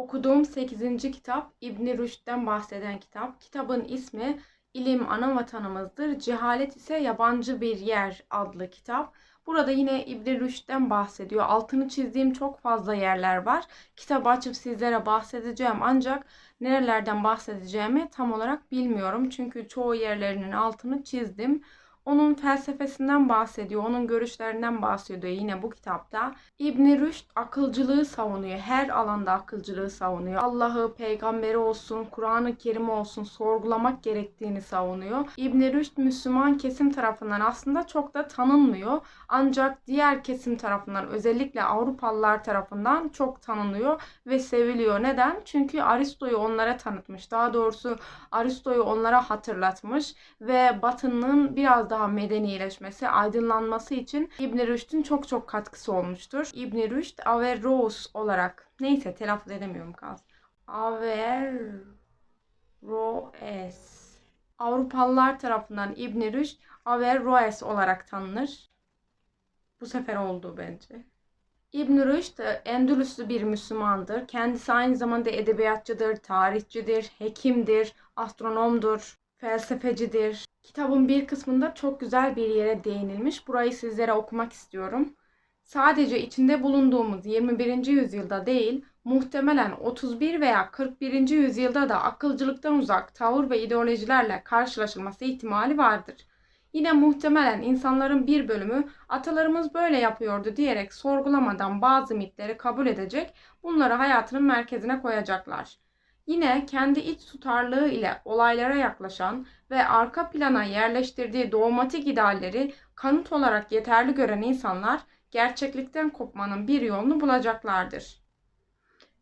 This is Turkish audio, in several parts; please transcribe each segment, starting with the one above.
Okuduğum 8. kitap İbn Rüşd'den bahseden kitap. Kitabın ismi İlim ana vatanımızdır, cehalet ise yabancı bir yer adlı kitap. Burada yine İbn Rüşd'den bahsediyor. Altını çizdiğim çok fazla yerler var. Kitabı açıp sizlere bahsedeceğim ancak nerelerden bahsedeceğimi tam olarak bilmiyorum. Çünkü çoğu yerlerinin altını çizdim. Onun felsefesinden bahsediyor, onun görüşlerinden bahsediyor yine bu kitapta. İbn Rüşd akılcılığı savunuyor. Her alanda akılcılığı savunuyor. Allah'ı, peygamberi olsun, Kur'an-ı Kerim olsun sorgulamak gerektiğini savunuyor. İbn Rüşd Müslüman kesim tarafından aslında çok da tanınmıyor. Ancak diğer kesim tarafından özellikle Avrupalılar tarafından çok tanınıyor ve seviliyor. Neden? Çünkü Aristo'yu onlara tanıtmış. Daha doğrusu Aristo'yu onlara hatırlatmış ve Batı'nın biraz daha medenileşmesi, aydınlanması için İbn Rüşd'ün çok çok katkısı olmuştur. İbn Rüşd Averroes olarak neyse telaffuz edemiyorum kalsın. Averroes Avrupalılar tarafından İbn Rüşd Averroes olarak tanınır. Bu sefer oldu bence. İbn Rüşd Endülüslü bir Müslümandır. Kendisi aynı zamanda edebiyatçıdır, tarihçidir, hekimdir, astronomdur, felsefecidir. Kitabın bir kısmında çok güzel bir yere değinilmiş. Burayı sizlere okumak istiyorum. Sadece içinde bulunduğumuz 21. yüzyılda değil, muhtemelen 31 veya 41. yüzyılda da akılcılıktan uzak tavır ve ideolojilerle karşılaşılması ihtimali vardır. Yine muhtemelen insanların bir bölümü atalarımız böyle yapıyordu diyerek sorgulamadan bazı mitleri kabul edecek, bunları hayatının merkezine koyacaklar. Yine kendi iç tutarlığı ile olaylara yaklaşan ve arka plana yerleştirdiği dogmatik idealleri kanıt olarak yeterli gören insanlar gerçeklikten kopmanın bir yolunu bulacaklardır.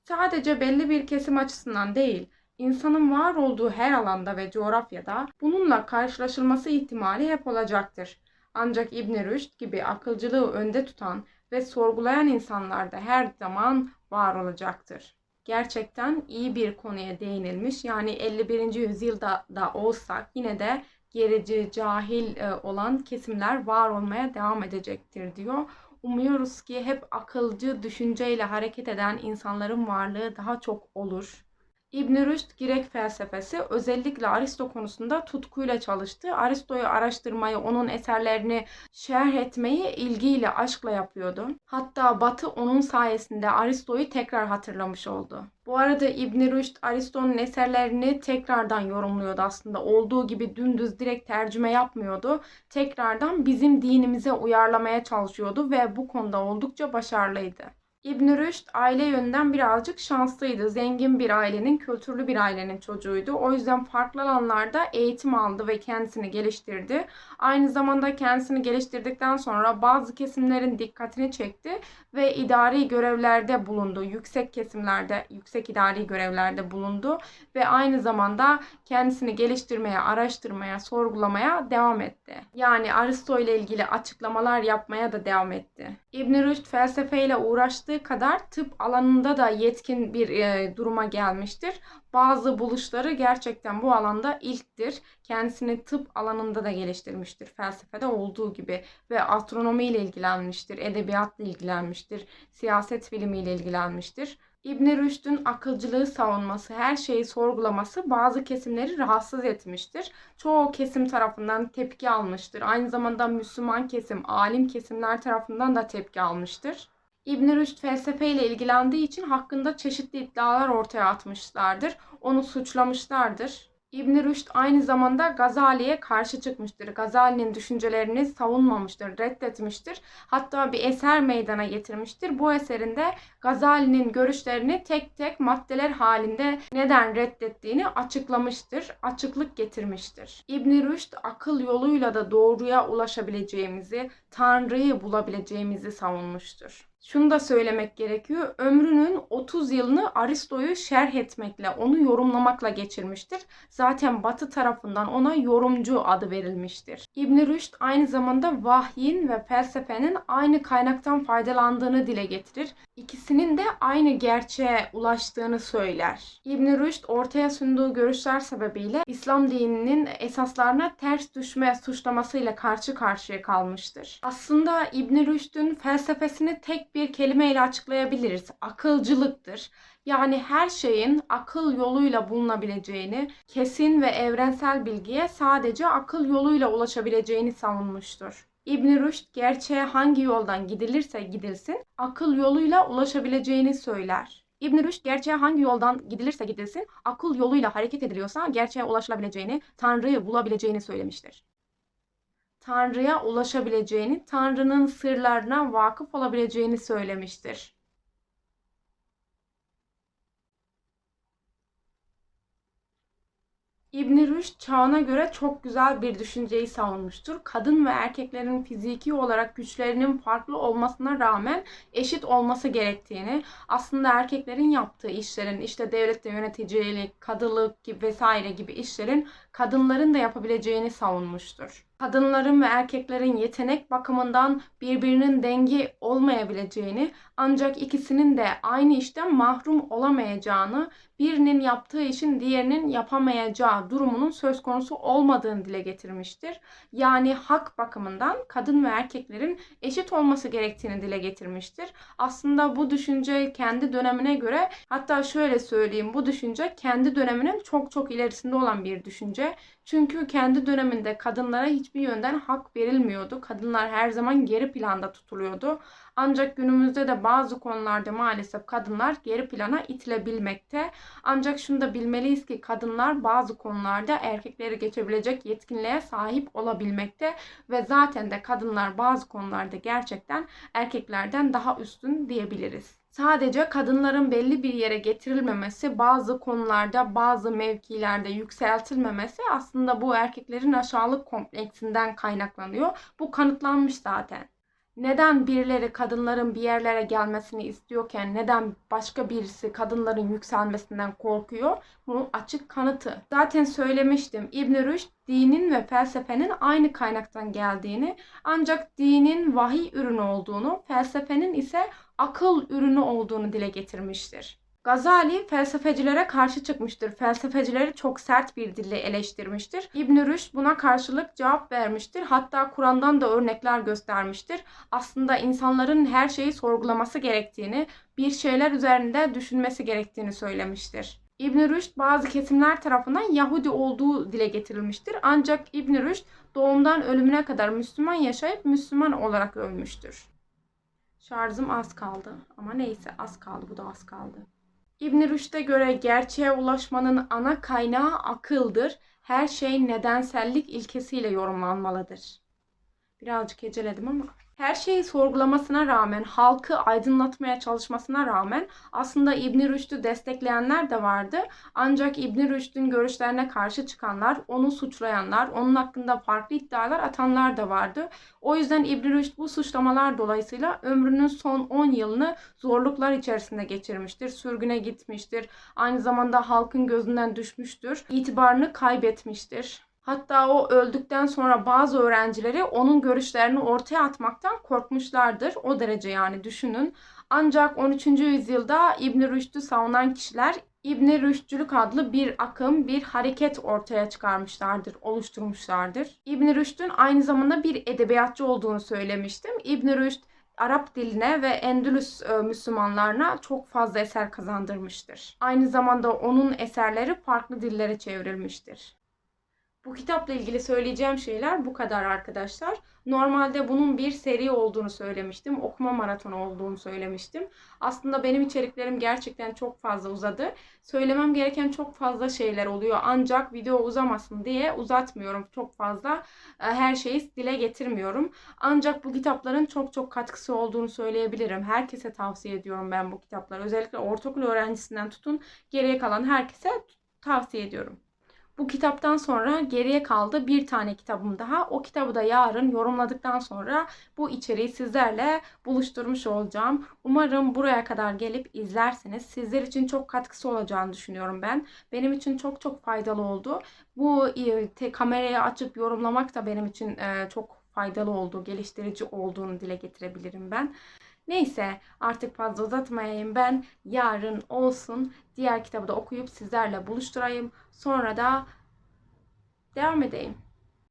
Sadece belli bir kesim açısından değil, insanın var olduğu her alanda ve coğrafyada bununla karşılaşılması ihtimali hep olacaktır. Ancak İbn Rüşd gibi akılcılığı önde tutan ve sorgulayan insanlar da her zaman var olacaktır. Gerçekten iyi bir konuya değinilmiş. Yani 51. yüzyılda da olsak yine de gerici, cahil e, olan kesimler var olmaya devam edecektir diyor. Umuyoruz ki hep akılcı düşünceyle hareket eden insanların varlığı daha çok olur. İbn Rüşd Girek felsefesi özellikle Aristo konusunda tutkuyla çalıştı. Aristo'yu araştırmayı, onun eserlerini şerh etmeyi ilgiyle, aşkla yapıyordu. Hatta Batı onun sayesinde Aristo'yu tekrar hatırlamış oldu. Bu arada İbn Rüşd Aristo'nun eserlerini tekrardan yorumluyordu aslında. Olduğu gibi dümdüz direkt tercüme yapmıyordu. Tekrardan bizim dinimize uyarlamaya çalışıyordu ve bu konuda oldukça başarılıydı. İbn Rüşd aile yönünden birazcık şanslıydı. Zengin bir ailenin, kültürlü bir ailenin çocuğuydu. O yüzden farklı alanlarda eğitim aldı ve kendisini geliştirdi. Aynı zamanda kendisini geliştirdikten sonra bazı kesimlerin dikkatini çekti ve idari görevlerde bulundu. Yüksek kesimlerde, yüksek idari görevlerde bulundu ve aynı zamanda kendisini geliştirmeye, araştırmaya, sorgulamaya devam etti. Yani Aristo ile ilgili açıklamalar yapmaya da devam etti. İbn Rüşd felsefeyle uğraştığı kadar tıp alanında da yetkin bir e, duruma gelmiştir. Bazı buluşları gerçekten bu alanda ilktir. Kendisini tıp alanında da geliştirmiştir. Felsefede olduğu gibi ve astronomi ile ilgilenmiştir, edebiyatla ilgilenmiştir, siyaset bilimiyle ilgilenmiştir. İbn Rüşd'ün akılcılığı savunması, her şeyi sorgulaması bazı kesimleri rahatsız etmiştir. Çoğu kesim tarafından tepki almıştır. Aynı zamanda Müslüman kesim, alim kesimler tarafından da tepki almıştır. İbn Rüşd felsefeyle ilgilendiği için hakkında çeşitli iddialar ortaya atmışlardır. Onu suçlamışlardır. İbn Rüşd aynı zamanda Gazali'ye karşı çıkmıştır. Gazali'nin düşüncelerini savunmamıştır, reddetmiştir. Hatta bir eser meydana getirmiştir. Bu eserinde Gazali'nin görüşlerini tek tek maddeler halinde neden reddettiğini açıklamıştır, açıklık getirmiştir. İbn Rüşd akıl yoluyla da doğruya ulaşabileceğimizi, Tanrı'yı bulabileceğimizi savunmuştur. Şunu da söylemek gerekiyor. Ömrünün 30 yılını Aristo'yu şerh etmekle, onu yorumlamakla geçirmiştir. Zaten Batı tarafından ona yorumcu adı verilmiştir. İbn Rüşd aynı zamanda vahyin ve felsefenin aynı kaynaktan faydalandığını dile getirir. İkisinin de aynı gerçeğe ulaştığını söyler. İbn Rüşd ortaya sunduğu görüşler sebebiyle İslam dininin esaslarına ters düşme suçlamasıyla karşı karşıya kalmıştır. Aslında İbn Rüşd'ün felsefesini tek bir kelimeyle açıklayabiliriz. Akılcılıktır. Yani her şeyin akıl yoluyla bulunabileceğini, kesin ve evrensel bilgiye sadece akıl yoluyla ulaşabileceğini savunmuştur. İbn Rüşd gerçeğe hangi yoldan gidilirse gidilsin akıl yoluyla ulaşabileceğini söyler. İbn Rüşd gerçeğe hangi yoldan gidilirse gidilsin akıl yoluyla hareket ediliyorsa gerçeğe ulaşılabileceğini, Tanrı'yı bulabileceğini söylemiştir. Tanrı'ya ulaşabileceğini, Tanrı'nın sırlarına vakıf olabileceğini söylemiştir. İbn Rüşd çağına göre çok güzel bir düşünceyi savunmuştur. Kadın ve erkeklerin fiziki olarak güçlerinin farklı olmasına rağmen eşit olması gerektiğini, aslında erkeklerin yaptığı işlerin işte devlette yöneticilik, kadılık gibi vesaire gibi işlerin kadınların da yapabileceğini savunmuştur kadınların ve erkeklerin yetenek bakımından birbirinin dengi olmayabileceğini ancak ikisinin de aynı işten mahrum olamayacağını, birinin yaptığı işin diğerinin yapamayacağı durumunun söz konusu olmadığını dile getirmiştir. Yani hak bakımından kadın ve erkeklerin eşit olması gerektiğini dile getirmiştir. Aslında bu düşünce kendi dönemine göre hatta şöyle söyleyeyim bu düşünce kendi döneminin çok çok ilerisinde olan bir düşünce. Çünkü kendi döneminde kadınlara hiçbir yönden hak verilmiyordu. Kadınlar her zaman geri planda tutuluyordu. Ancak günümüzde de bazı konularda maalesef kadınlar geri plana itilebilmekte. Ancak şunu da bilmeliyiz ki kadınlar bazı konularda erkekleri geçebilecek yetkinliğe sahip olabilmekte ve zaten de kadınlar bazı konularda gerçekten erkeklerden daha üstün diyebiliriz. Sadece kadınların belli bir yere getirilmemesi, bazı konularda, bazı mevkilerde yükseltilmemesi aslında bu erkeklerin aşağılık kompleksinden kaynaklanıyor. Bu kanıtlanmış zaten neden birileri kadınların bir yerlere gelmesini istiyorken neden başka birisi kadınların yükselmesinden korkuyor? Bu açık kanıtı. Zaten söylemiştim. İbn Rüşd dinin ve felsefenin aynı kaynaktan geldiğini ancak dinin vahiy ürünü olduğunu, felsefenin ise akıl ürünü olduğunu dile getirmiştir. Gazali felsefecilere karşı çıkmıştır. Felsefecileri çok sert bir dille eleştirmiştir. İbn Rüşd buna karşılık cevap vermiştir. Hatta Kur'an'dan da örnekler göstermiştir. Aslında insanların her şeyi sorgulaması gerektiğini, bir şeyler üzerinde düşünmesi gerektiğini söylemiştir. İbn Rüşd bazı kesimler tarafından Yahudi olduğu dile getirilmiştir. Ancak İbn Rüşd doğumdan ölümüne kadar Müslüman yaşayıp Müslüman olarak ölmüştür. Şarjım az kaldı ama neyse az kaldı bu da az kaldı. İbn Rüşd'e göre gerçeğe ulaşmanın ana kaynağı akıldır. Her şey nedensellik ilkesiyle yorumlanmalıdır. Birazcık heceledim ama her şeyi sorgulamasına rağmen, halkı aydınlatmaya çalışmasına rağmen aslında İbn Rüşd'ü destekleyenler de vardı. Ancak İbn Rüşd'ün görüşlerine karşı çıkanlar, onu suçlayanlar, onun hakkında farklı iddialar atanlar da vardı. O yüzden İbn Rüşd bu suçlamalar dolayısıyla ömrünün son 10 yılını zorluklar içerisinde geçirmiştir. Sürgüne gitmiştir. Aynı zamanda halkın gözünden düşmüştür. İtibarını kaybetmiştir. Hatta o öldükten sonra bazı öğrencileri onun görüşlerini ortaya atmaktan korkmuşlardır. O derece yani düşünün. Ancak 13. yüzyılda İbn Rüşd'ü savunan kişiler İbn Rüşdçülük adlı bir akım, bir hareket ortaya çıkarmışlardır, oluşturmuşlardır. İbn Rüşd'ün aynı zamanda bir edebiyatçı olduğunu söylemiştim. İbn Rüşd Arap diline ve Endülüs e, Müslümanlarına çok fazla eser kazandırmıştır. Aynı zamanda onun eserleri farklı dillere çevrilmiştir. Bu kitapla ilgili söyleyeceğim şeyler bu kadar arkadaşlar. Normalde bunun bir seri olduğunu söylemiştim. Okuma maratonu olduğunu söylemiştim. Aslında benim içeriklerim gerçekten çok fazla uzadı. Söylemem gereken çok fazla şeyler oluyor. Ancak video uzamasın diye uzatmıyorum çok fazla. E, her şeyi dile getirmiyorum. Ancak bu kitapların çok çok katkısı olduğunu söyleyebilirim. Herkese tavsiye ediyorum ben bu kitapları. Özellikle ortaokul öğrencisinden tutun geriye kalan herkese tavsiye ediyorum. Bu kitaptan sonra geriye kaldı bir tane kitabım daha. O kitabı da yarın yorumladıktan sonra bu içeriği sizlerle buluşturmuş olacağım. Umarım buraya kadar gelip izlersiniz. Sizler için çok katkısı olacağını düşünüyorum ben. Benim için çok çok faydalı oldu. Bu e, kamerayı açıp yorumlamak da benim için e, çok faydalı oldu, geliştirici olduğunu dile getirebilirim ben. Neyse artık fazla uzatmayayım ben. Yarın olsun diğer kitabı da okuyup sizlerle buluşturayım. Sonra da devam edeyim.